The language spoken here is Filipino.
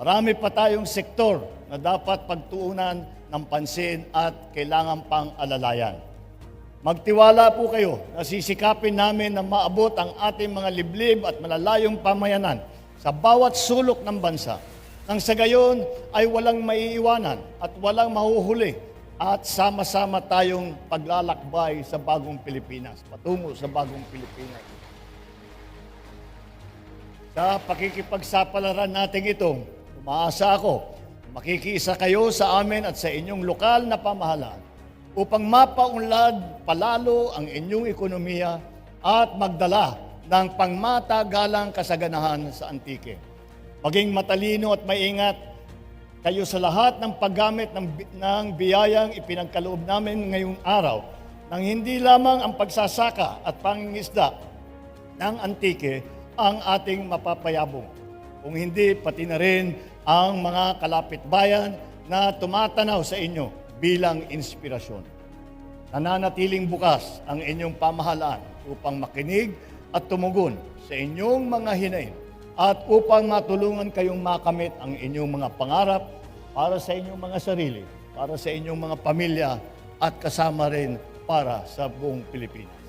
Marami pa tayong sektor na dapat pagtuunan ng pansin at kailangan pang alalayan. Magtiwala po kayo na sisikapin namin na maabot ang ating mga liblib at malalayong pamayanan sa bawat sulok ng bansa. Nang sa gayon ay walang maiiwanan at walang mahuhuli at sama-sama tayong paglalakbay sa bagong Pilipinas, patungo sa bagong Pilipinas. Sa pakikipagsapalaran natin ito, umaasa ako, makikiisa kayo sa amin at sa inyong lokal na pamahalaan upang mapaunlad palalo ang inyong ekonomiya at magdala ng pangmatagalang kasaganahan sa Antique. Maging matalino at maingat kayo sa lahat ng paggamit ng, ng biyayang ipinagkaloob namin ngayong araw nang hindi lamang ang pagsasaka at pangingisda ng Antique ang ating mapapayabong. Kung hindi, pati na rin ang mga kalapit bayan na tumatanaw sa inyo bilang inspirasyon. Nananatiling bukas ang inyong pamahalaan upang makinig at tumugon sa inyong mga hinain at upang matulungan kayong makamit ang inyong mga pangarap para sa inyong mga sarili, para sa inyong mga pamilya at kasama rin para sa buong Pilipinas.